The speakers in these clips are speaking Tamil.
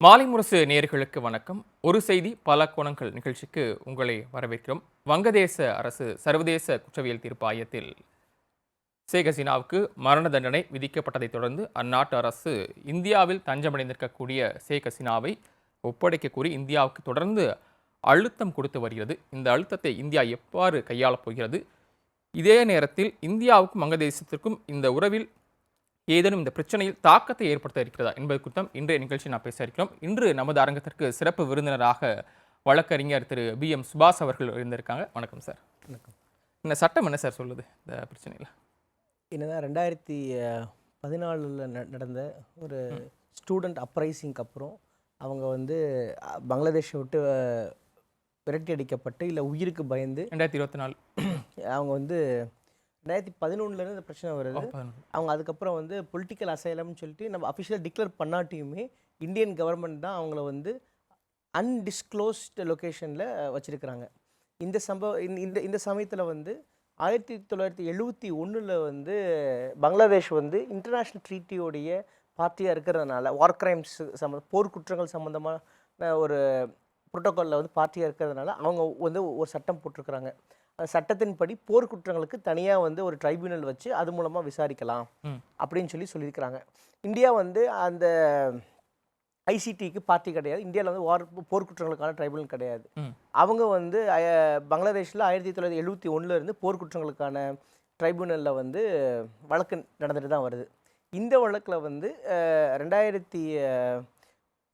மாலை முரசு நேர்களுக்கு வணக்கம். ஒரு செய்தி பல கோணங்கள் நிகழ்ச்சிக்கு உங்களை வரவேற்கிறோம். வங்கதேச அரசு சர்வதேச குற்றவியல் தீர்ப்பாயத்தில் ஷேக் ஹசீனாவுக்கு மரண தண்டனை விதிக்கப்பட்டதைத் தொடர்ந்து அந்நாட்டு அரசு இந்தியாவில் தஞ்சமடைந்திருக்கக்கூடிய ஷேக் ஹசீனாவை ஒப்படைக்க கூறி இந்தியாவுக்கு தொடர்ந்து அழுத்தம் கொடுத்து வருகிறது. இந்த அழுத்தத்தை இந்தியா எவ்வாறு கையாளப் போகிறது? இதே நேரத்தில் இந்தியாவுக்கும் வங்கதேசத்திற்கும் இந்த உறவில் ஏதேனும் இந்த பிரச்சனையில் தாக்கத்தை ஏற்படுத்த இருக்கிறதா என்பது குறித்தும் இன்றைய நிகழ்ச்சி நான் பேச இருக்கிறோம். இன்று நமது அரங்கத்திற்கு சிறப்பு விருந்தினராக வழக்கறிஞர் திரு பி எம் சுபாஷ் அவர்கள் இருந்திருக்காங்க. வணக்கம் சார். வணக்கம். இந்த சட்டம் என்ன சார் சொல்லுது இந்த பிரச்சனையில்? என்னதான் ரெண்டாயிரத்தி பதினாலில் நடந்த ஒரு ஸ்டூடெண்ட் அப்ரைசிங்க்கு அப்புறம் அவங்க வந்து பங்களாதேஷை விட்டு விரட்டி அடிக்கப்பட்டு இல்லை உயிருக்கு பயந்து ரெண்டாயிரத்தி இருபத்தி நாலு. அவங்க வந்து ரெண்டாயிரத்தி பதினொன்றுலேருந்து இந்த பிரச்சனை வருது. அவங்க அதுக்கப்புறம் வந்து பொலிட்டிக்கல் அசைலம்னு சொல்லிட்டு நம்ம அஃபிஷியலாக டிக்ளேர் பண்ணாட்டியுமே இந்தியன் கவர்மெண்ட் தான் அவங்கள வந்து அன்டிஸ்க்ளோஸ்டு லொக்கேஷனில் வச்சுருக்கிறாங்க. இந்த சம்பவ இந்த- இந்த இந்த சமயத்தில் வந்து ஆயிரத்தி தொள்ளாயிரத்தி எழுபத்தி ஒன்றில் வந்து பங்களாதேஷ் வந்து இன்டர்நேஷ்னல் ட்ரீட்டியோடைய பார்ட்டியாக இருக்கிறதுனால வார் கிரைம்ஸ் சம்ம போர் குற்றங்கள் சம்மந்தமான ஒரு புரோட்டோக்காலில் வந்து பார்ட்டியாக இருக்கிறதுனால அவங்க வந்து ஒரு சட்டம் போட்டிருக்கிறாங்க. சட்டத்தின்படி போர் குற்றங்களுக்கு தனியாக வந்து ஒரு ட்ரைபியூனல் வச்சு அது மூலமாக விசாரிக்கலாம். அப்படின்னு சொல்லி சொல்லியிருக்கிறாங்க இந்தியா வந்து அந்த ஐசிடிக்கு பார்ட்டி கிடையாது இந்தியாவில் வந்து வார் போர் குற்றங்களுக்கான ட்ரைபுனல் கிடையாது. அவங்க வந்து பங்களாதேஷில் ஆயிரத்தி தொள்ளாயிரத்தி எழுபத்தி ஒன்றில் இருந்து போர் குற்றங்களுக்கான ட்ரைபுனலில் வந்து வழக்கு நடந்துட்டு தான் வருது இந்த வழக்கில் வந்து ரெண்டாயிரத்தி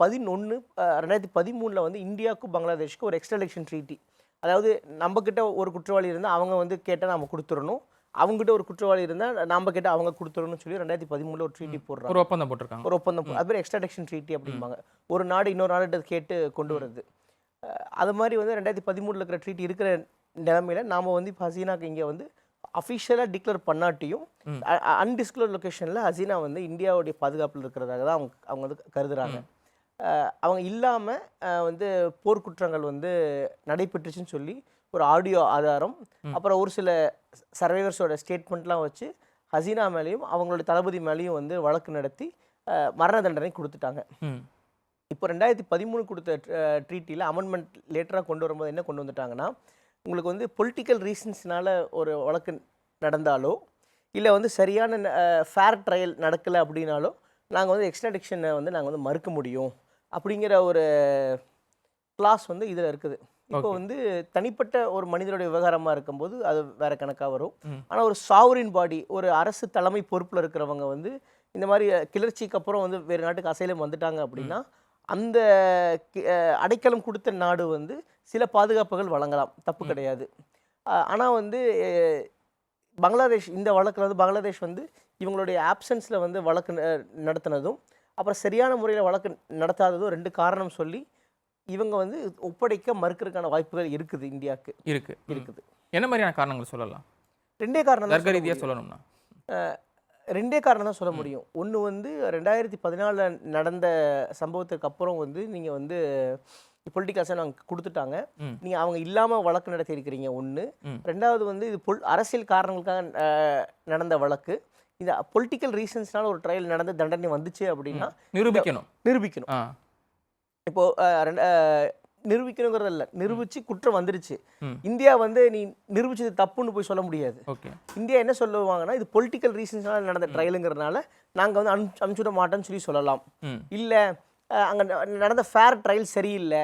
பதினொன்று ரெண்டாயிரத்தி பதிமூணில் வந்து இந்தியாவுக்கும் பங்களாதேஷ்க்கும் ஒரு எக்ஸ்ட்ரடெக்ஷன் ட்ரீட்டி அதாவது நம்மக்கிட்ட ஒரு குற்றவாளி இருந்தால் அவங்க வந்து கேட்டால் நம்ம கொடுத்துடணும் அவங்ககிட்ட ஒரு குற்றவாளி இருந்தால் நம்ம கிட்ட அவங்க கொடுத்துடணும்னு சொல்லி ரெண்டாயிரத்தி பதிமூணில் ஒரு ட்ரீட்டி போடுறாங்க. ஒரு ஒப்பந்தம் போட்டிருக்காங்க. ஒரு ஒப்பந்தம் அது பேர் எக்ஸ்ட்ராடக்ஷன் ட்ரீட்டி அப்படிம்பாங்க. ஒரு நாடு இன்னொரு நாடு கேட்டு கொண்டு வருது அஹ் அது மாதிரி வந்து ரெண்டாயிரத்தி பதிமூணில் இருக்கிற ட்ரீட்டி இருக்கிற நிலமையில நாம் வந்து இப்போ ஹசீனாக்கு இங்கே வந்து அஃபிஷியலாக டிக்ளேர் பண்ணாட்டியும். அன்டிஸ்க்ளோர் லொக்கேஷனில் ஹசீனா வந்து இந்தியாவுடைய பாதுகாப்பில் இருக்கிறதாக தான் அவங்க அவங்க வந்து கருதுறாங்க. அவங்க இல்லாமல் வந்து போர்க்குற்றங்கள் வந்து நடைபெற்றுச்சுன்னு சொல்லி ஒரு ஆடியோ ஆதாரம். அப்புறம் ஒரு சில சர்வைவர்ஸோட ஸ்டேட்மெண்ட்லாம் வச்சு ஹசீனா மேலேயும் அவங்களுடைய தளபதி மேலேயும் வந்து வழக்கு நடத்தி மரண தண்டனை கொடுத்துட்டாங்க. இப்போ ரெண்டாயிரத்தி பதிமூணு கொடுத்த ட்ரீட்டியில் அமெண்ட்மெண்ட் லேட்டராக கொண்டு வரும்போது என்ன கொண்டு வந்துட்டாங்கன்னா உங்களுக்கு வந்து பொலிட்டிக்கல் ரீசன்ஸ்னால ஒரு வழக்கு நடந்தாலோ இல்லை வந்து சரியான ஃபேர் ட்ரையல் நடக்கலை அப்படின்னாலோ நாங்கள் வந்து எக்ஸ்ட்ராடிக்ஷனை வந்து நாங்கள் வந்து மறுக்க முடியும். அப்படிங்கிற ஒரு கிளாஸ் வந்து இதில் இருக்குது. இப்போ. வந்து தனிப்பட்ட ஒரு மனிதனுடைய விவகாரமாக இருக்கும்போது அது வேற கணக்காக வரும். ஆனால் ஒரு சாவரின் பாடி ஒரு அரசு தலைமை பொறுப்பில் இருக்கிறவங்க வந்து இந்த மாதிரி கிளர்ச்சிக்கு அப்புறம் வந்து வேறு நாட்டுக்கு அசைலம் வந்துட்டாங்க அப்படின்னா அந்த அடைக்கலம் கொடுத்த நாடு வந்து சில பாதுகாப்புகள் வழங்கலாம். தப்பு கிடையாது. ஆனால் வந்து பங்களாதேஷ் இந்த வழக்கில் வந்து பங்களாதேஷ் வந்து இவங்களுடைய ஆப்சன்ஸில் வந்து வழக்கு நடத்தினதும் அப்புறம் சரியான முறையில் வழக்கு நடத்தாததும் ரெண்டு காரணம் சொல்லி இவங்க வந்து ஒப்படைக்க மறுக்கிறதுக்கான வாய்ப்புகள் இருக்குது இந்தியாவுக்கு. இருக்கு. இருக்குது. என்ன மாதிரியான காரணங்கள் சொல்லலாம்? ரெண்டே காரணம் தான் தர்க்க ரீதியாக. சொல்லணும்னா? ரெண்டே காரணம் தான் சொல்ல முடியும். ஒன்று வந்து ரெண்டாயிரத்தி பதினாலில் நடந்த சம்பவத்துக்கு அப்புறம் வந்து நீங்கள் வந்து பொலிட்டிக்கல் அசன் அவங்க கொடுத்துட்டாங்க. நீங்கள் அவங்க இல்லாமல் வழக்கு நடத்தியிருக்கிறீங்க ஒன்று. ரெண்டாவது வந்து இது பொல் அரசியல் காரணங்களுக்காக நடந்த வழக்கு. இந்த பொலிட்டிக்கல் ரீசன்ஸ்னால ஒரு ட்ரையல் நடந்த தண்டனை வந்துச்சு அப்படின்னா நிரூபிக்கணும். நிரூபிக்கணும். இப்போ நிரூபிக்கணுங்கிறது இல்லை. நிரூபிச்சு குற்றம் வந்துருச்சு. இந்தியா வந்து நீ நிரூபிச்சது தப்புன்னு போய் சொல்ல முடியாது. இந்தியா என்ன சொல்லுவாங்கன்னா இது பொலிட்டிக்கல் ரீசன்ஸ்னால நடந்த ட்ரையலுங்கிறதுனால நாங்கள் வந்து அனு அனுப்பிச்சுட மாட்டோம்னு சொல்லி சொல்லலாம். இல்லை அங்கே நடந்த ஃபேர் ட்ரையல் சரியில்லை.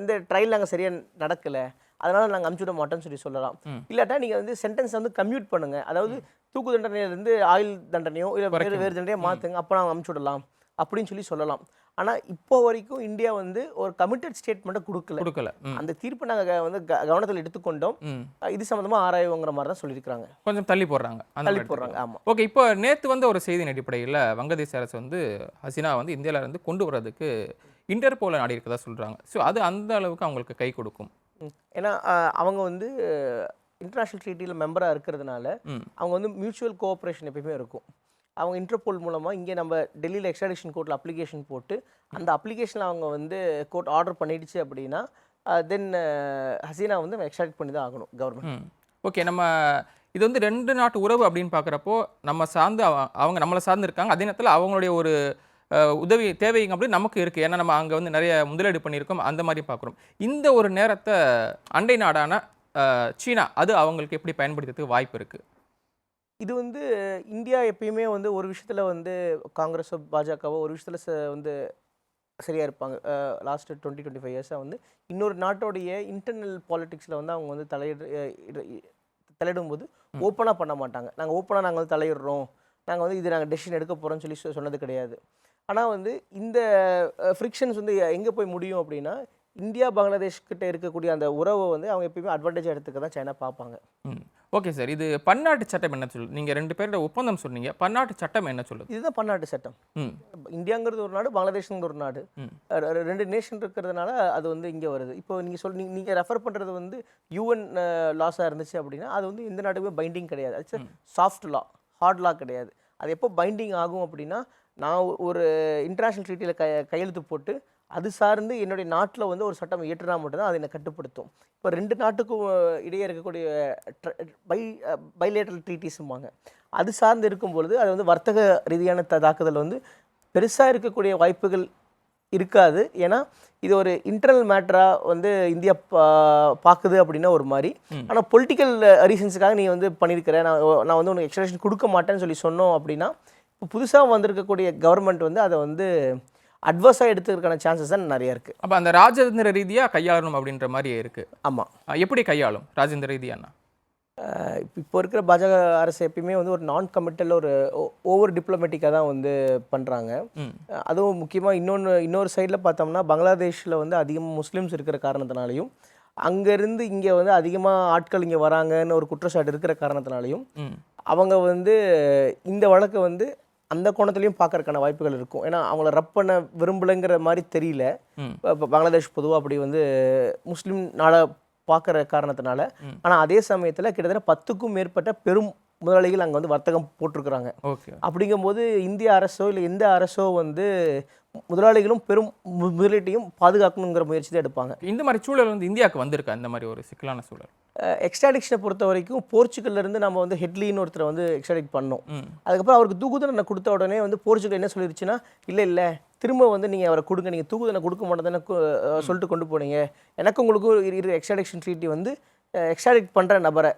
இந்த ட்ரையல் அங்கே சரியாக நடக்கலை. அதனால் நாங்கள் அனுப்பிச்சுட மாட்டோம்னு சொல்லி சொல்லலாம். இல்லாட்டா நீங்கள் வந்து சென்டென்ஸ் வந்து கம்யூட் பண்ணுங்க. அதாவது தூக்கு தண்டனையிலேருந்து ஆயுள் தண்டனையோ இல்லை வேறு. வேறு தண்டனையோ மாற்றுங்க அப்போ நாங்கள் அனுப்பிச்சுடலாம் அப்படின்னு சொல்லி சொல்லலாம். ஆனால் இப்போ வரைக்கும் இந்தியா வந்து ஒரு கமிட்டட் ஸ்டேட்மெண்ட்டை கொடுக்கல. கொடுக்கல. அந்த தீர்ப்பை நாங்கள் வந்து கவனத்தில் எடுத்துக்கொண்டோம். இது சம்மந்தமாக ஆராய்வோங்கிற மாதிரி தான் சொல்லியிருக்கிறாங்க. கொஞ்சம் தள்ளி போடுறாங்க. தள்ளி போடுறாங்க ஆமாம் ஓகே இப்போ நேற்று வந்த ஒரு செய்தியின் அடிப்படையில் வங்கதேச அரசு வந்து ஹசீனா வந்து இந்தியால இருந்து கொண்டு வர்றதுக்கு இன்டர்போல நாடி இருக்கதா சொல்றாங்க. ஸோ அது அந்த அளவுக்கு அவங்களுக்கு கை கொடுக்கும். ஏன்னா அவங்க வந்து இன்டர்நேஷ்னல் ட்ரீட்டியில் மெம்பராக இருக்கிறதுனால அவங்க வந்து மியூச்சுவல் கோஆப்ரேஷன் எப்பயுமே இருக்கும். அவங்க இன்டர்போல் மூலமாக இங்கே நம்ம டெல்லியில் எக்ஸ்ட்ராடிஷன் கோர்ட்டில் அப்ளிகேஷன் போட்டு அந்த அப்ளிகேஷனில் அவங்க வந்து கோர்ட் ஆர்டர் பண்ணிடுச்சு அப்படின்னா தென் ஹசீனா வந்து எக்ஸ்ட்ராக்ட் பண்ணி தான் ஆகணும் கவர்மெண்ட் ஓகே நம்ம இது வந்து ரெண்டு நாட்டு உறவு அப்படின்னு பார்க்குறப்போ நம்ம சார்ந்து அவ- அவங்க நம்மளை சார்ந்து இருக்காங்க. அதே நேரத்தில் அவங்களுடைய ஒரு உதவி தேவைங்க அப்படின்னு நமக்கு இருக்குது ஏன்னா நம்ம அங்கே வந்து நிறைய முதலீடு பண்ணியிருக்கோம். அந்த மாதிரி பார்க்குறோம் இந்த ஒரு நேரத்தை அண்டை நாடான சீனா அது அவங்களுக்கு எப்படி பயன்படுத்துறதுக்கு வாய்ப்பு இருக்குது இது வந்து இந்தியா எப்பயுமே வந்து ஒரு விஷயத்துல வந்து காங்கிரஸோ பாஜகவோ ஒரு விஷயத்துல ச- வந்து சரியா இருப்பாங்க. லாஸ்ட் டுவெண்ட்டி டுவெண்ட்டி ஃபைவ் இயர்ஸாக வந்து இன்னொரு நாட்டோடைய இன்டர்னல் பாலிடிக்ஸில் வந்து அவங்க வந்து தலையிட இ- தலையிடும்போது ஓப்பனாக பண்ண மாட்டாங்க. நாங்கள் ஓப்பனாக நாங்கள் வந்து தலையிடுறோம். நாங்கள் வந்து இது நாங்கள் டெசிஷன் எடுக்க போகிறோம்னு சொல்லி சொன்னது கிடையாது. ஆனால் வந்து இந்த ஃப்ரிக்ஷன்ஸ் வந்து எங்கே போய் முடியும் அப்படின்னா இந்தியா பங்களாதேஷ் கிட்ட இருக்கக்கூடிய அந்த உறவை வந்து அவங்க எப்பயுமே அட்வான்டேஜ் எடுத்துக்க தான் சைனா பார்ப்பாங்க. Okay sir. இது பன்னாட்டு சட்டம் என்ன சொல்லுது நீங்கள் ரெண்டு பேரோட ஒப்பந்தம் சொன்னீங்க. பன்னாட்டு சட்டம் என்ன சொல்லுது? இதுதான் பன்னாட்டு சட்டம். இந்தியாங்கிறது ஒரு நாடு பங்களாதேஷ்ங்கிறது ஒரு நாடு. ரெண்டு நேஷன் இருக்கிறதுனால அது வந்து இங்கே வருது. இப்போ நீங்கள் சொல் நீங்கள் ரெஃபர் பண்ணுறது வந்து யூஎன் லாஸாக இருந்துச்சு அப்படின்னா அது வந்து எந்த நாட்டுக்குமே பைண்டிங் கிடையாது. அது சாஃப்ட் லா ஹார்ட் லா கிடையாது. அது எப்போ பைண்டிங் ஆகும் அப்படின்னா நான் ஒரு இன்டர்நேஷ்னல் ட்ரீட்டியில் க கையெழுத்து போட்டு அது சார்ந்து என்னுடைய நாட்டில் வந்து ஒரு சட்டம் இயற்றினா மட்டும்தான் அது என்னை கட்டுப்படுத்தும். இப்போ ரெண்டு நாட்டுக்கும் இடையே இருக்கக்கூடிய பை பைலேட்டரல் ட்ரீட்டிஸும்பாங்க அது சார்ந்து இருக்கும் பொழுது அது வந்து வர்த்தக ரீதியான த- தாக்குதல் வந்து பெருசாக இருக்கக்கூடிய வாய்ப்புகள் இருக்காது. ஏன்னா இது ஒரு இன்டர்னல் மேட்டராக வந்து இந்தியா பா- பார்க்குது அப்படின்னா ஒரு மாதிரி ஆனால் பொலிட்டிக்கல் ரீசன்ஸுக்காக நீ வந்து பண்ணியிருக்கிற நான் நான் வந்து உனக்கு எக்ஸ்ட்ரேஷன் கொடுக்க மாட்டேன்னு சொல்லி சொன்னோம் அப்படின்னா இப்போ புதுசாக வந்திருக்கக்கூடிய கவர்மெண்ட் வந்து அதை வந்து அட்வர்ஸாக எடுத்துக்கிறதுக்கான சான்சஸ் தான் நிறைய இருக்குது அப்போ அந்த ராஜதந்திர ரீதியாக கையாளணும் அப்படின்ற மாதிரி இருக்குது ஆமாம் எப்படி கையாளும்? ராஜேந்திர ரீதியானா? இப்போ இருக்கிற பாஜக அரசு எப்பயுமே வந்து ஒரு நான் கமிட்டல் ஒரு ஓவர் டிப்ளமேட்டிக்காக தான் வந்து பண்ணுறாங்க அதுவும் முக்கியமாக இன்னொன்று இன்னொரு சைடில் பார்த்தோம்னா பங்களாதேஷில் வந்து அதிகமாக முஸ்லீம்ஸ் இருக்கிற காரணத்தினாலையும் அங்கேருந்து இங்கே வந்து அதிகமாக ஆட்கள் இங்கே வராங்கன்னு ஒரு குற்றச்சாட்டு இருக்கிற காரணத்தினாலையும் அவங்க வந்து இந்த வழக்கை வந்து அந்த கோணத்துலையும் பார்க்கறதுக்கான வாய்ப்புகள் இருக்கும். ஏன்னா அவங்கள ரப் பண்ண விரும்பலைங்கிற மாதிரி தெரியல. இப்போ பங்களாதேஷ் பொதுவாக அப்படி வந்து முஸ்லீம் நாடாக பார்க்குற காரணத்தினால. ஆனால் அதே சமயத்தில் கிட்டத்தட்ட பத்துக்கும் மேற்பட்ட பெரும் முதலாளிகள் அங்கே வந்து வர்த்தகம் போட்டிருக்கிறாங்க. அப்படிங்கும்போது இந்திய அரசோ இல்லை எந்த அரசோ வந்து முதலாளிகளும் பெரும் முதலீட்டையும் பாதுகாக்கணுங்கிற முயற்சி தான் எடுப்பாங்க. இந்த மாதிரி சூழல் வந்து இந்தியாவுக்கு வந்திருக்கா? இந்த மாதிரி ஒரு சிக்கலான சூழல். எக்ஸ்ட்ராடிக்ஷனை பொறுத்த வரைக்கும் போர்ச்சுகல்ல இருந்து நம்ம வந்து ஹெட்லின்னு ஒருத்தரை வந்து எக்ஸ்ட்ராடிக் பண்ணோம். அதுக்கப்புறம் அவருக்கு தூக்குதண்டனை கொடுத்த உடனே வந்து போர்ச்சுகல் என்ன சொல்லிருச்சுன்னா இல்லை இல்லை திரும்ப வந்து நீங்கள் அவரை கொடுங்க நீங்கள் தூக்குதண்டனை கொடுக்க மாட்டேன்னு சொல்லிட்டு கொண்டு போனீங்க. எனக்கு உங்களுக்கும் இரு- இரு எக்ஸ்ட்ராடிக்ஷன் ட்ரீட்டி வந்து எக்ஸ்ட்ராடிக் பண்ணுற நபரை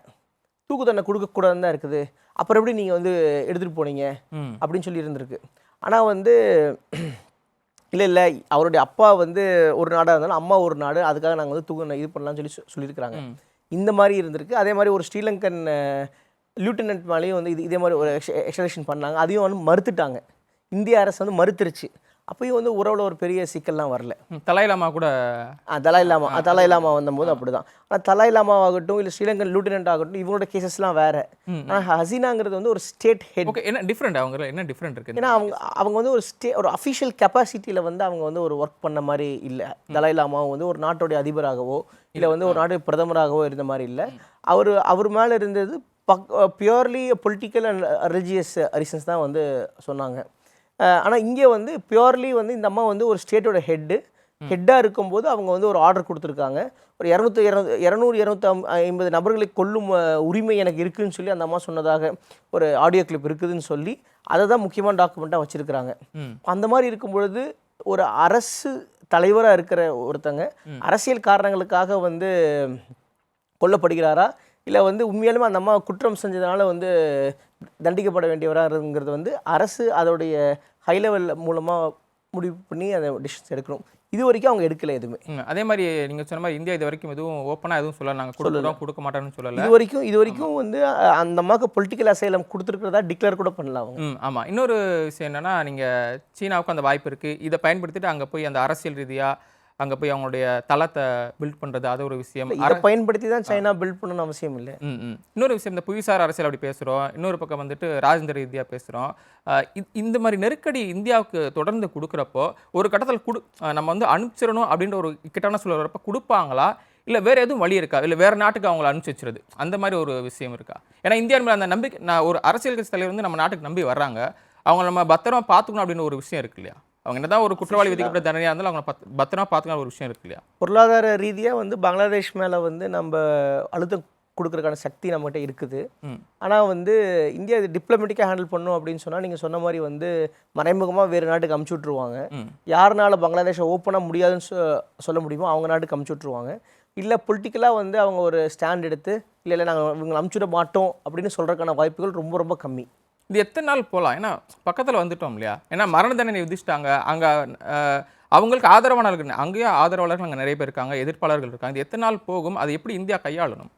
தூக்குதண்டனை கொடுக்கக்கூடாதுன்னு தான் இருக்குது. அப்புறம் எப்படி நீங்கள் வந்து எடுத்துகிட்டு போனீங்க? அப்படின்னு சொல்லி இருந்திருக்கு. ஆனால் வந்து இல்லை இல்லை அவருடைய அப்பா வந்து ஒரு நாடாக இருந்தாலும் அம்மா ஒரு நாடு அதுக்காக நாங்கள் வந்து தூக்கு இது பண்ணலாம்னு சொல்லி சொல்லியிருக்கிறாங்க. இந்த மாதிரி இருந்திருக்கு. அதே மாதிரி ஒரு ஸ்ரீலங்கன் லியூட்டனன்ட் மேலேயும் வந்து இது இதே மாதிரி ஒரு எக்ஸ்டலேஷன் பண்ணாங்க. அதையும் வந்து மறுத்துட்டாங்க. இந்திய அரசு வந்து மறுத்துருச்சு. அப்பயும் வந்து உறவுல ஒரு பெரிய சிக்கல்லாம் வரல. தலாய் லாமா கூட? தலாய் லாமா தலாய் லாமா வந்தபோது அப்படிதான். ஆனால் தலாய் லாமா ஆகட்டும் இல்லை ஸ்ரீலங்கன் லூட்டினன்ட் ஆகட்டும் இவங்களோட கேசஸ்லாம் வேற. ஆனால் ஹசீனாங்கிறது வந்து ஒரு ஸ்டேட் ஹெட். ஓகே என்ன டிஃப்ரெண்ட் அவங்க என்ன டிஃப்ரெண்ட் இருக்கு? ஏன்னா அவங்க அவங்க வந்து ஒரு ஸ்டே ஒரு அஃபிஷியல் கெப்பாசிட்டியில் வந்து அவங்க வந்து ஒரு ஒர்க் பண்ண மாதிரி இல்லை. தலாய் லாமாவும் வந்து ஒரு நாட்டுடைய அதிபராகவோ இல்லை வந்து ஒரு நாட்டு பிரதமராகவோ இருந்த மாதிரி இல்லை. அவர் அவர் மேலே இருந்தது buck purely political and religious reasons தான் வந்து சொன்னாங்க. ஆனால் இங்கே வந்து பியூர்லி வந்து இந்த அம்மா வந்து ஒரு ஸ்டேட்டோட ஹெட்டு ஹெட்டாக இருக்கும்போது அவங்க வந்து ஒரு ஆர்டர் கொடுத்துருக்காங்க. ஒரு இரநூத்தி இரநூ இரநூறு இரநூத்தி ஐம்பது நபர்களை கொல்லும் உரிமை எனக்கு இருக்குன்னு சொல்லி அந்த அம்மா சொன்னதாக ஒரு ஆடியோ கிளிப் இருக்குதுன்னு சொல்லி அதை தான் முக்கியமான டாக்குமெண்ட்டாக வச்சுருக்கிறாங்க. அந்த மாதிரி இருக்கும் பொழுது ஒரு அரசு தலைவராக இருக்கிற ஒருத்தங்க அரசியல் காரணங்களுக்காக வந்து கொல்லப்படுகிறாரா? இல்லை வந்து உண்மையாலுமே அந்த அம்மா குற்றம் செஞ்சதுனால வந்து தண்டிக்கப்பட வேண்டியவராங்கிறது வந்து அரசு அதோடைய ஹை லெவல் மூலமாக முடிவு பண்ணி அதை டிசிஷன்ஸ் எடுக்கணும். இது வரைக்கும் அவங்க எடுக்கல எதுவுமே. அதே மாதிரி நீங்க சொன்ன மாதிரி இந்தியா இது வரைக்கும் எதுவும் ஓப்பனா எதுவும் சொல்லல. நாங்க கொடுக்குறோம் கொடுக்க மாட்டோம்னு சொல்லல. இது வரைக்கும் இது வரைக்கும் வந்து அந்த அம்மாவுக்கு பொலிட்டிக்கல் அசைலம் கொடுத்துருக்கிறதா டிக்ளேர் கூட பண்ணல அவங்க. ம் ஆமா. இன்னொரு விஷயம் என்னன்னா நீங்க சீனாவுக்கு அந்த வாய்ப்பு இருக்கு. இதை பயன்படுத்திட்டு அங்க போய் அந்த அரசியல் ரீதியா அங்க போய் அவங்களுடைய தளத்தை பில்ட் பண்றது அது ஒரு விஷயம். இதை பயன்படுத்தி தான் சைனா பில்ட் பண்ணணும்னு அவசியம் இல்லை. இன்னொரு விஷயம் இந்த புவிசார் அரசியல் அப்படி பேசுகிறோம் இன்னொரு பக்கம் வந்துட்டு ராஜேந்திர ரீதியாக பேசுகிறோம் இந்த மாதிரி நெருக்கடி இந்தியாவுக்கு தொடர்ந்து கொடுக்குறப்போ ஒரு கட்டத்தில் குடு நம்ம வந்து அனுப்பிச்சிடணும் அப்படின்ற ஒரு இக்கட்டான சூழல் வரப்போ கொடுப்பாங்களா? இல்லை வேறு எதுவும் வழி இருக்கா? இல்லை வேறு நாட்டுக்கு அவங்கள அனுப்பிச்சி வச்சிருது. அந்த மாதிரி ஒரு விஷயம் இருக்கா? ஏன்னா இந்தியா மேலே அந்த நம்பிக்கை நான் ஒரு அரசியல் கட்சி தலைவர் வந்து நம்ம நாட்டுக்கு நம்பி வர்றாங்க. அவங்க நம்ம பத்திரமா பார்த்துக்கணும் அப்படின்னு ஒரு விஷயம் இருக்கு இல்லையா? அவங்க என்னதான் ஒரு குற்றவாளி விதிக்கப்பட்ட தண்டனையாக இருந்தாலும் அவங்க பத் பத்திரமா பார்த்துக்கணும் ஒரு விஷயம் இருக்கு இல்லையா? பொருளாதார ரீதியாக வந்து பங்களாதேஷ் மேலே வந்து நம்ம அழுத்தம் கொடுக்குறதுக்கான சக்தி நம்மகிட்ட இருக்குது. ஆனால் வந்து இந்தியா இது டிப்ளமேட்டிக்காக ஹேண்டில் பண்ணும் அப்படின்னு சொன்னால் நீங்கள் சொன்ன மாதிரி வந்து மறைமுகமாக வேறு நாட்டுக்கு அமுச்சு விட்ருவாங்க யாருனால பங்களாதேஷை ஓப்பனாக முடியாதுன்னு சொல்ல முடியுமோ அவங்க நாட்டுக்கு அமுச்சு விட்ருவாங்க இல்லை பொலிட்டிக்கலாக வந்து அவங்க ஒரு ஸ்டாண்ட் எடுத்து இல்லை இல்லை நாங்கள் இவங்களை அமுச்சு விட மாட்டோம் அப்படின்னு சொல்கிறதுக்கான வாய்ப்புகள் ரொம்ப ரொம்ப கம்மி. இது எத்தனை நாள் போகலாம் ஏன்னா பக்கத்தில் வந்துட்டோம் இல்லையா? ஏன்னா மரண தண்டனை விதிச்சிட்டாங்க. அங்கே அவங்களுக்கு ஆதரவாளர்கள் அங்கேயும் ஆதரவாளர்கள் அங்கே நிறைய பேர் இருக்காங்க எதிர்ப்பாளர்கள் இருக்காங்க. இது எத்தனை நாள் போகும்? அது எப்படி இந்தியா கையாளணும்?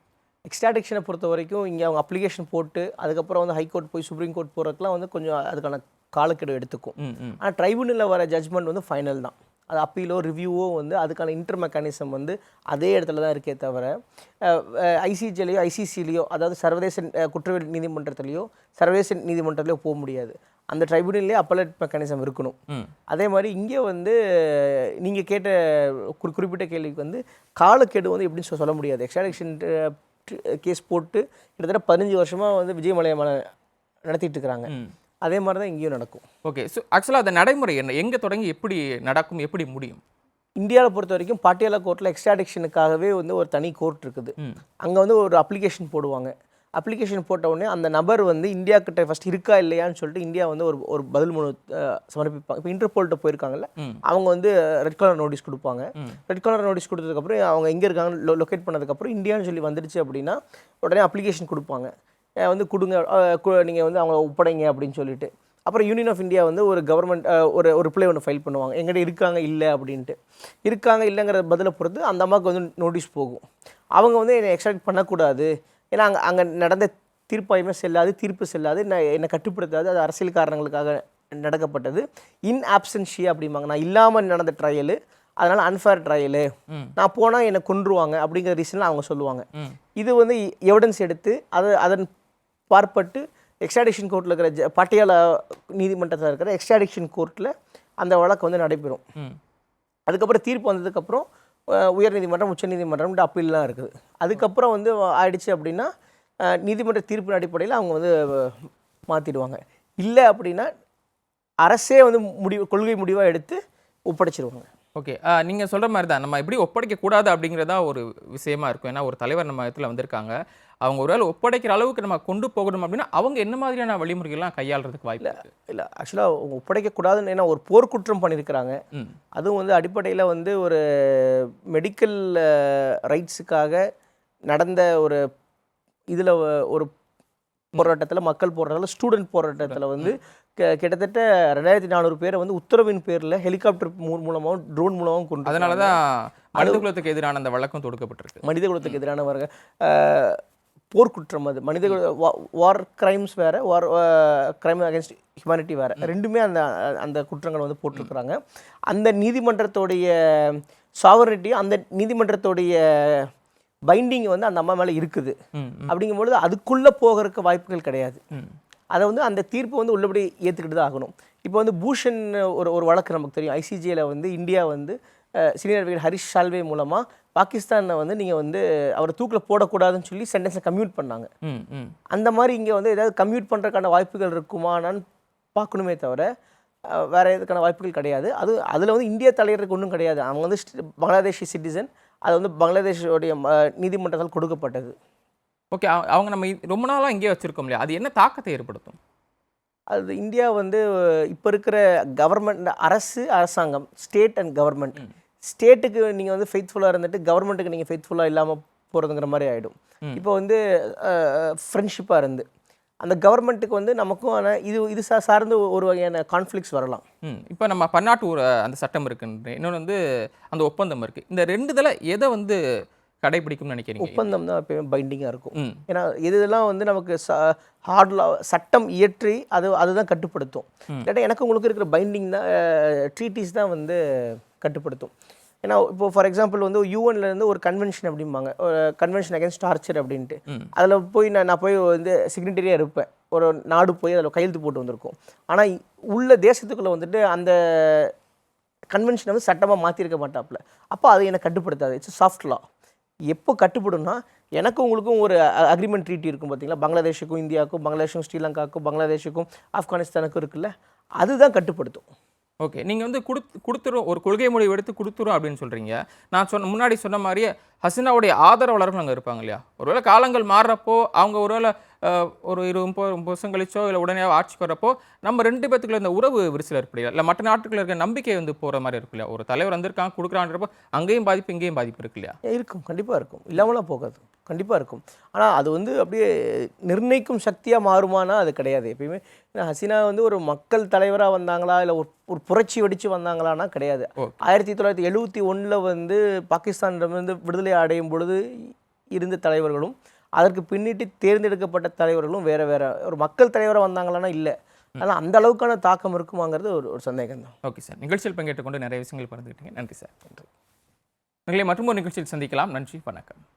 எக்ஸ்ட்ராடிக்ஷனை பொறுத்த வரைக்கும் இங்கே அவங்க அப்ளிகேஷன் போட்டு அதுக்கப்புறம் வந்து ஹைகோர்ட் போய் சுப்ரீம் கோர்ட் போகிறதுக்குலாம் வந்து கொஞ்சம் அதுக்கான காலக்கெடு எடுத்துக்கும். ஆனால் ட்ரைபுனலில் வர ஜட்ஜ்மெண்ட் வந்து ஃபைனல் தான். அது அப்பீலோ ரிவ்யூவோ வந்து அதுக்கான இன்டர் மெக்கானிசம் வந்து அதே இடத்துல தான் இருக்கே தவிர ஐசிஜிலையோ ஐசிசிலையோ அதாவது சர்வதேச குற்றவியல் நீதிமன்றத்திலையோ சர்வதேச நீதிமன்றத்திலையோ போக முடியாது. அந்த ட்ரைபுனல்லே அப்பலட் மெக்கானிசம் இருக்கணும். அதே மாதிரி இங்கே வந்து நீங்கள் கேட்ட குறி குறிப்பிட்ட கேள்விக்கு வந்து காலக்கெடு வந்து எப்படின்னு சொல்ல முடியாது. எக்ஸ்ட்ராடிக்ஷன் கேஸ் போட்டு கிட்டத்தட்ட பதினஞ்சு வருஷமாக வந்து விஜய் மலையமான நடத்திட்டு இருக்கிறாங்க. அதே மாதிரி தான் இங்கேயும் நடக்கும். ஓகே ஸோ ஆக்சுவலாக அந்த நடைமுறை என்ன? எங்கே தொடங்கி எப்படி நடக்கும்? எப்படி முடியும்? இந்தியாவில் பொறுத்த வரைக்கும் பாட்டியாலா கோர்ட்டில் எக்ஸ்ட்ராடிக்ஷனுக்காகவே வந்து ஒரு தனி கோர்ட் இருக்குது. அங்கே வந்து ஒரு அப்ளிகேஷன் போடுவாங்க. அப்ளிகேஷன் போட்ட உடனே அந்த நபர் வந்து இந்தியா கிட்ட ஃபர்ஸ்ட் இருக்கா இல்லையான்னு சொல்லிட்டு இந்தியா வந்து ஒரு ஒரு பதில் மனு சமர்ப்பிப்பாங்க. இப்போ இன்டர்போல்கிட்ட போயிருக்காங்கல்ல. அவங்க வந்து ரெட் கலர் நோட்டீஸ் கொடுப்பாங்க. ரெட் கலர் நோட்டீஸ் கொடுத்ததுக்கப்புறம் அவங்க எங்கே இருக்காங்க லொக்கேட் பண்ணதுக்கப்புறம் இந்தியான்னு சொல்லி வந்துடுச்சு அப்படின்னா உடனே அப்ளிகேஷன் கொடுப்பாங்க. வந்து கொடுங்க. நீங்கள் வந்து அவங்க ஒப்படைங்க அப்படின்னு சொல்லிட்டு. அப்புறம் யூனியன் ஆஃப் இந்தியா வந்து ஒரு கவர்மெண்ட் ஒரு ஒரு ரிப்ளை ஒன்று ஃபைல் பண்ணுவாங்க. எங்கிட்ட இருக்காங்க இல்லை அப்படின்ட்டு. இருக்காங்க இல்லைங்கிற பதிலை பொறுத்து அந்த அம்மாவுக்கு வந்து நோட்டீஸ் போகும். அவங்க வந்து என்னை எக்ஸ்ட்ராக்ட் பண்ணக்கூடாது. ஏன்னா அங்கே அங்கே நடந்த தீர்ப்பாயமே செல்லாது தீர்ப்பு செல்லாது. நான் என்னை கட்டுப்படுத்தாது. அது அரசியல் காரணங்களுக்காக நடக்கப்பட்டது. இன் ஆப்சன்ஷியா அப்படிம்பாங்க. நான் இல்லாமல் நடந்த ட்ரையலு அதனால் அன்ஃபேர் ட்ரையலு. நான் போனால் என்னை கொன்றுவாங்க அப்படிங்கிற ரீசனில் அவங்க சொல்லுவாங்க. இது வந்து எவிடன்ஸ் எடுத்து அது அதன் பார்ப்பட்டு எக்ஸ்ட்ராடிக்ஷன் கோர்ட்டில் இருக்கிற ஜ பட்டியாலா நீதிமன்றத்தில் இருக்கிற எக்ஸ்ட்ராடிக்ஷன் கோர்ட்டில் அந்த வழக்கு வந்து நடைபெறும். அதுக்கப்புறம் தீர்ப்பு வந்ததுக்கப்புறம் உயர்நீதிமன்றம் உச்சநீதிமன்றம் அப்பீல்லாம் இருக்குது. அதுக்கப்புறம் வந்து ஆயிடுச்சு அப்படின்னா நீதிமன்ற தீர்ப்பின் அடிப்படையில் அவங்க வந்து மாற்றிடுவாங்க இல்லை அப்படின்னா அரசே வந்து முடிவு கொள்கை முடிவாக எடுத்து ஒப்படைச்சிருவாங்க. ஓகே. நீங்கள் சொல்கிற மாதிரி தான் நம்ம எப்படி ஒப்படைக்க கூடாது அப்படிங்கிறதா ஒரு விஷயமா இருக்கும். ஏன்னா ஒரு தலைவர் நம்ம இடத்துல வந்திருக்காங்க. அவங்க ஒருவேளை ஒப்படைக்கிற அளவுக்கு நம்ம கொண்டு போகணும் அப்படின்னா அவங்க என்ன மாதிரியான வழிமுறைகள்லாம் கையாளுறதுக்கு வாய்ப்பு இருக்கு? இல்லை. ஆக்சுவலாக அவங்க ஒப்படைக்கக்கூடாதுன்னு ஏன்னா ஒரு போர்க்குற்றம் பண்ணியிருக்கிறாங்க. அதுவும் வந்து அடிப்படையில் வந்து ஒரு மெடிக்கல் ரைட்ஸுக்காக நடந்த ஒரு இதில் ஒரு போராட்டத்தில் மக்கள் போராட்டத்தில் ஸ்டூடெண்ட் போராட்டத்தில் வந்து கிட்டத்தட்ட ரெண்டாயிரத்தி நானூறு பேரை வந்து உத்தரவின் பேரில் ஹெலிகாப்டர் மூலமாகவும் ட்ரோன் மூலமாகவும் கொண்டு அதனால தான் மனித குலத்துக்கு எதிரான அந்த வழக்கம் தொடுக்கப்பட்டிருக்கு. மனித குலத்துக்கு எதிரானவர்கள் அஹ், போர்க்குற்றம் அது. மனித வார் கிரைம்ஸ் வேற வார் கிரைம் அகேன்ஸ்ட் ஹியூமனிட்டி வேற. ரெண்டுமே அந்த அந்த குற்றங்கள் வந்து போட்டிருக்கிறாங்க. அந்த நீதிமன்றத்தோடைய சாவரனிட்டி அந்த நீதிமன்றத்தோடைய பைண்டிங் வந்து அந்த அம்மா மேலே இருக்குது. அப்படிங்கும்பொழுது அதுக்குள்ளே போகிறதுக்கு வாய்ப்புகள் கிடையாது. அதை வந்து அந்த தீர்ப்பு வந்து உள்ளபடி ஏற்றுக்கிட்டு தான் ஆகணும். இப்போ வந்து பூஷன் ஒரு ஒரு வழக்கு நமக்கு தெரியும். ஐசிஜியில் வந்து இந்தியா வந்து சீனியர் அட்வொகேட் ஹரிஷ் சால்வே மூலமாக பாகிஸ்தானை வந்து நீங்கள் வந்து அவரை தூக்கில் போடக்கூடாதுன்னு சொல்லி சென்டென்ஸை கம்யூட் பண்ணாங்க. அந்த மாதிரி இங்கே வந்து ஏதாவது கம்யூட் பண்ணுறதுக்கான வாய்ப்புகள் இருக்குமானான்னு பார்க்கணுமே தவிர வேற எதுக்கான வாய்ப்புகள் கிடையாது. அது அதில் வந்து இந்திய தலைவருக்கு ஒன்றும் கிடையாது. அவங்க வந்து பங்களாதேஷி சிட்டிசன் அது வந்து பங்களாதேஷோடைய நீதிமன்றத்தால் கொடுக்கப்பட்டது. ஓகே அவங்க நம்ம ரொம்ப நாளாக இங்கேயே வச்சிருக்கோம் இல்லையா? அது என்ன தாக்கத்தை ஏற்படுத்தும்? அது இந்தியா வந்து இப்போ இருக்கிற கவர்மெண்ட் அரசு அரசாங்கம் ஸ்டேட் அண்ட் கவர்மெண்ட் ஸ்டேட்டுக்கு நீங்கள் வந்து ஃபெய்த்ஃபுல்லாக இருந்துட்டு கவர்மெண்ட்டுக்கு நீங்கள் ஃபெய்த்ஃபுல்லாக இல்லாமல் போகிறதுங்கிற மாதிரி ஆகிடும் இப்போ வந்து ஃப்ரெண்ட்ஷிப்பாக இருந்து அந்த கவர்மெண்ட்டுக்கு வந்து நமக்கும் ஆனால் இது இது சா சார்ந்து ஒரு வகையான கான்ஃப்ளிக்ஸ் வரலாம். இப்போ நம்ம பன்னாட்டு அந்த சட்டம் இருக்குன்னு இன்னொன்று வந்து அந்த ஒப்பந்தம் இருக்குது இந்த ரெண்டு இதில் எதை வந்து கடைபிடிக்கும்னு நினைக்கிறீங்க. ஒப்பந்தம் தான் எப்பயுமே பைண்டிங்காக இருக்கும். ஏன்னா இது இதெல்லாம் வந்து நமக்கு ஹார்ட் லா சட்டம் இயற்றி அது அதுதான் கட்டுப்படுத்தும். இல்லாட்டா எனக்கு உங்களுக்கு இருக்கிற பைண்டிங் தான் ட்ரீட்டிஸ் தான் வந்து கட்டுப்படுத்தும். ஏன்னா இப்போ ஃபார் எக்ஸாம்பிள் வந்து இருந்து ஒரு கன்வென்ஷன் அப்படிம்பாங்க. கன்வென்ஷன் அகேன்ஸ்ட் டார்ச்சர் அப்படின்ட்டு. அதில் போய் நான் நான் போய் வந்து சிக்னட்டரியாக இருப்பேன். ஒரு நாடு போய் அதில் கையெழுத்து போட்டு வந்திருக்கோம். ஆனால் உள்ள தேசத்துக்குள்ளே வந்துட்டு அந்த கன்வென்ஷனை வந்து சட்டமாக மாற்றிருக்க மாட்டாப்புல. அப்போ அது எனக்கு கட்டுப்படுத்தாது. இட்ஸ் சாஃப்ட் லா எப்போ கட்டுப்படும்னா எனக்கும் உங்களுக்கும் ஒரு அக்ரிமெண்ட் ட்ரீட்டி இருக்கும் பார்த்தீங்களா? பங்களாதேஷுக்கும் இந்தியாவுக்கும் பங்களாதேஷுக்கும் ஸ்ரீலங்காவுக்கும் பங்களாதேஷுக்கும் ஆப்கானிஸ்தானுக்கும் இருக்குல்ல அதுதான் கட்டுப்படுத்தும். ஓகே. நீங்கள் வந்து கொடுத்து கொடுத்துரும் ஒரு கொள்கை முடிவு எடுத்து கொடுத்துரும் அப்படின்னு சொல்கிறீங்க நான் சொன்ன முன்னாடி சொன்ன மாதிரியே ஹசீனாவுடைய ஆதரவாளர்கள் அங்கே இருப்பாங்க இல்லையா? ஒருவேளை காலங்கள் மாறுறப்போ அவங்க ஒருவேளை ஒரு இரு முப்பது வருஷம் கழிச்சோ இல்லை உடனே ஆட்சிக்கு வரப்போ நம்ம ரெண்டு பேத்துக்குள்ள இந்த உறவு விரிசல் ஏற்படல. இல்லை மற்ற நாட்டுக்குள்ள இருக்க நம்பிக்கை வந்து போகிற மாதிரி இருக்கு இல்லையா? ஒரு தலைவர் வந்திருக்கான் கொடுக்குறான்றப்போ அங்கேயும் பாதிப்பு இங்கேயும் பாதிப்பு இருக்கு இல்லையா? இருக்கும். கண்டிப்பாக இருக்கும். இல்லாமலாம் போகாது. கண்டிப்பாக இருக்கும். ஆனால் அது வந்து அப்படியே நிர்ணயிக்கும் சக்தியாக மாறுமானா அது கிடையாது. எப்பயுமே ஏன்னா ஹசீனா வந்து ஒரு மக்கள் தலைவராக வந்தாங்களா இல்லை ஒரு ஒரு புரட்சி வெடித்து வந்தாங்களான்னா கிடையாது. ஆயிரத்தி தொள்ளாயிரத்தி எழுபத்தி ஒன்றில் வந்து பாகிஸ்தானிடமிருந்து விடுதலை அடையும் பொழுது இருந்த தலைவர்களும் அதற்கு பின்னிட்டு தேர்ந்தெடுக்கப்பட்ட தலைவர்களும் வேற வேற ஒரு மக்கள் தலைவராக வந்தாங்களான்னா இல்லை. ஆனால் அந்த அளவுக்கான தாக்கம் இருக்குமாங்கிறது ஒரு ஒரு சந்தேகம் தான் ஓகே சார். நிகழ்ச்சியில் பங்கேற்றுக் கொண்டு நிறைய விஷயங்கள் பகிர்ந்துக்கிட்டீங்க நன்றி சார். நன்றி. உங்களை மற்றொரு நிகழ்ச்சியில் சந்திக்கலாம். நன்றி. வணக்கம்.